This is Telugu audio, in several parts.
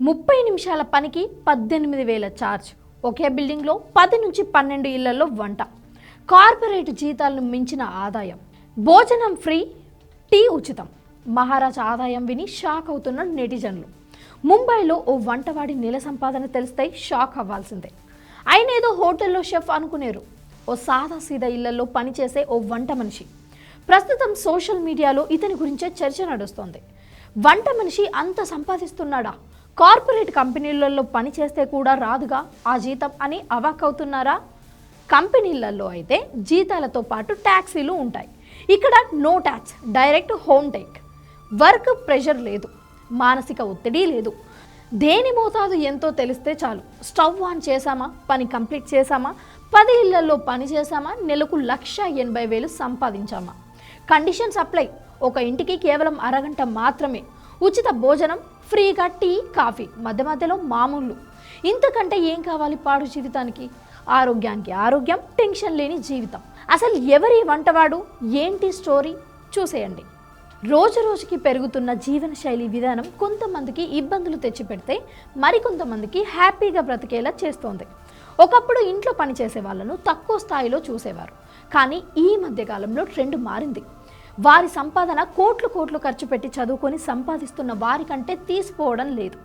ముప్పై నిమిషాల పనికి పద్దెనిమిది వేల ఛార్జ్. ఒకే బిల్డింగ్లో పది నుంచి పన్నెండు ఇళ్ళలో వంట. కార్పొరేట్ జీతాలను మించిన ఆదాయం. భోజనం ఫ్రీ టీ ఉచితం. మహారాజా ఆదాయం విని షాక్ అవుతున్న నెటిజన్లు. ముంబైలో ఓ వంటవాడి నెల సంపాదన తెలిస్తే షాక్ అవ్వాల్సిందే. ఆయన ఏదో హోటల్లో షెఫ్ అనుకునేరు. ఓ సాదా సీదా ఇళ్ళలో పనిచేసే ఓ వంట మనిషి. ప్రస్తుతం సోషల్ మీడియాలో ఇతని గురించే చర్చ నడుస్తోంది. వంట మనిషి అంత సంపాదిస్తున్నాడా? కార్పొరేట్ కంపెనీలలో పనిచేస్తే కూడా రాదుగా? ఆ జీతం అని అవాక్కవుతున్నారా కంపెనీలలో అయితే జీతాలతో పాటు ట్యాక్సీలు ఉంటాయి. ఇక్కడ no tax direct home take. Work pressure లేదు మానసిక ఒత్తిడి లేదు. దేని మోతాదు ఎంతో తెలిస్తే చాలు. స్టవ్ ఆన్ చేశామా? పని కంప్లీట్ చేశామా? పది ఇళ్ళలో పని చేశామా? నెలకు లక్ష ఎనభై వేలు సంపాదించామా? కండిషన్స్ అప్లై ఒక ఇంటికి కేవలం అరగంట మాత్రమే. ఉచిత భోజనం ఫ్రీగా టీ కాఫీ మధ్య మధ్యలో మామూలు ఇంతకంటే ఏం కావాలి పాడు జీవితానికి? ఆరోగ్యానికి ఆరోగ్యం టెన్షన్ లేని జీవితం. అసలు ఎవరి వంటవాడు? ఏంటి స్టోరీ? చూసేయండి. రోజు రోజుకి పెరుగుతున్న జీవనశైలి విధానం కొంతమందికి ఇబ్బందులు తెచ్చిపెడితే మరికొంతమందికి హ్యాపీగా బ్రతికేలా చేస్తోంది. ఒకప్పుడు ఇంట్లో పనిచేసే వాళ్ళను తక్కువ స్థాయిలో చూసేవారు. కానీ ఈ మధ్యకాలంలో ట్రెండ్ మారింది. వారి సంపాదన కోట్లు కోట్లు ఖర్చు పెట్టి చదువుకొని సంపాదిస్తున్న వారికంటే తీసుకోవడం లేదు.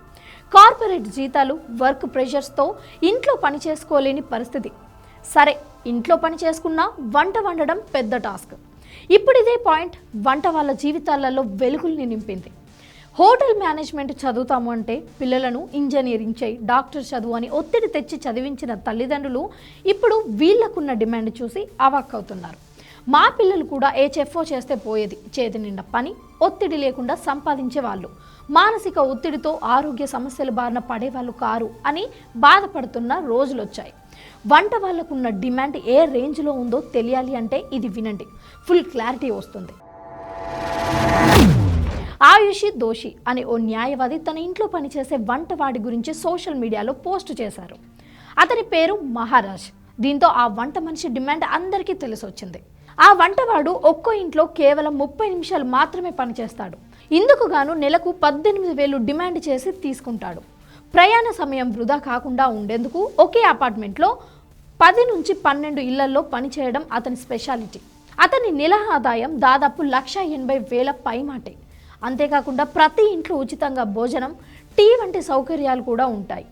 కార్పొరేట్ జీతాలు వర్క్ ప్రెషర్స్తో ఇంట్లో పని చేసుకోలేని పరిస్థితి. సరే ఇంట్లో పని చేసుకున్నా వంట వండడం పెద్ద టాస్క్. ఇప్పుడు ఇదే పాయింట్ వంట వాళ్ళ జీవితాలలో వెలుగుల్ని నింపింది. హోటల్ మేనేజ్మెంట్ చదువుతాము అంటే పిల్లలను ఇంజనీరింగ్ చేయి డాక్టర్ చదువు అని ఒత్తిడి తెచ్చి చదివించిన తల్లిదండ్రులు ఇప్పుడు వీళ్ళకున్న డిమాండ్ చూసి అవాక్కవుతున్నారు. మా పిల్లలు కూడా ఏ చెఫ్ఓ చేస్తే పోయేది? చేతి నిండా పని ఒత్తిడి లేకుండా సంపాదించే వాళ్ళు. మానసిక ఒత్తిడితో ఆరోగ్య సమస్యల బారిన పడేవాళ్ళు కారు అని బాధపడుతున్న రోజులు వచ్చాయి వంట వాళ్ళకున్న డిమాండ్ ఏ రేంజ్లో ఉందో తెలియాలి అంటే ఇది వినండి. ఫుల్ క్లారిటీ వస్తుంది. ఆయుషి దోషి అనే ఓ న్యాయవాది తన ఇంట్లో పనిచేసే వంటవాడి గురించి సోషల్ మీడియాలో పోస్ట్ చేశారు. అతని పేరు మహారాజ్. దీంతో ఆ వంట మనిషి డిమాండ్ అందరికీ తెలిసొచ్చింది. ఆ వంటవాడు ఒక్కో ఇంట్లో కేవలం ముప్పై నిమిషాలు మాత్రమే పనిచేస్తాడు. ఇందుకు గాను నెలకు పద్దెనిమిది వేలు డిమాండ్ చేసి తీసుకుంటాడు. ప్రయాణ సమయం వృధా కాకుండా ఉండేందుకు ఒకే అపార్ట్మెంట్లో పది నుంచి పన్నెండు ఇళ్ళలో పనిచేయడం అతని స్పెషాలిటీ. అతని నెల ఆదాయం దాదాపు లక్ష ఎనభై వేల పైమాటే. అంతేకాకుండా ప్రతి ఇంట్లో ఉచితంగా భోజనం టీ వంటి సౌకర్యాలు కూడా ఉంటాయి.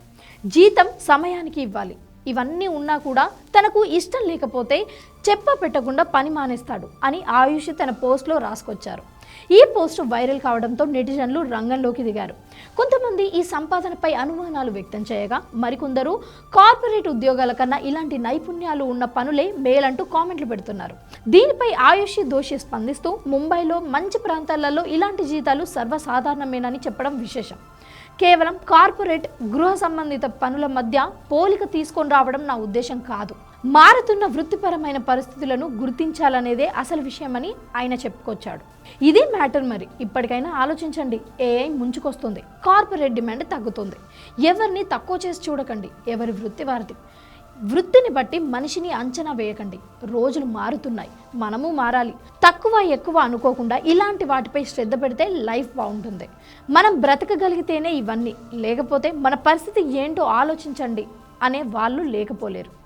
జీతం సమయానికి ఇవ్వాలి. ఇవన్నీ ఉన్నా కూడా తనకు ఇష్టం లేకపోతే చెప్ప పెట్టకుండా పని మానేస్తాడు అని ఆయుష్ తన పోస్ట్లో రాసుకొచ్చారు. ఈ పోస్ట్ వైరల్ కావడంతో నెటిజన్లు రంగంలోకి దిగారు. కొంతమంది ఈ సంపాదనపై అనుమానాలు వ్యక్తం చేయగా మరికొందరు కార్పొరేట్ ఉద్యోగాల కన్నా ఇలాంటి నైపుణ్యాలు ఉన్న పనులే మేలంటూ కామెంట్లు పెడుతున్నారు. దీనిపై ఆయుషి దోషి స్పందిస్తూ ముంబైలో మంచి ప్రాంతాలలో ఇలాంటి జీతాలు సర్వసాధారణమేనని చెప్పడం విశేషం. కేవలం కార్పొరేట్ గృహ సంబంధిత పనుల మధ్య పోలిక తీసుకొని రావడం నా ఉద్దేశం కాదు. మారుతున్న వృత్తిపరమైన పరిస్థితులను గుర్తించాలనేదే అసలు విషయమని ఆయన చెప్పుకొచ్చాడు. ఇదే మ్యాటర్ మరి. ఇప్పటికైనా ఆలోచించండి. ఏఐ ముంచుకొస్తుంది. కార్పొరేట్ డిమాండ్ తగ్గుతుంది. ఎవరిని తక్కువ చేసి చూడకండి. ఎవరి వృత్తి వారిది. వృత్తిని బట్టి మనిషిని అంచనా వేయకండి. రోజులు మారుతున్నాయి. మనము మారాలి. తక్కువ ఎక్కువ అనుకోకుండా ఇలాంటి వాటిపై శ్రద్ధ పెడితే లైఫ్ బాగుంటుంది. మనం బ్రతకగలిగితేనే ఇవన్నీ. లేకపోతే మన పరిస్థితి ఏంటో ఆలోచించండి అనే వాళ్ళు లేకపోలేరు.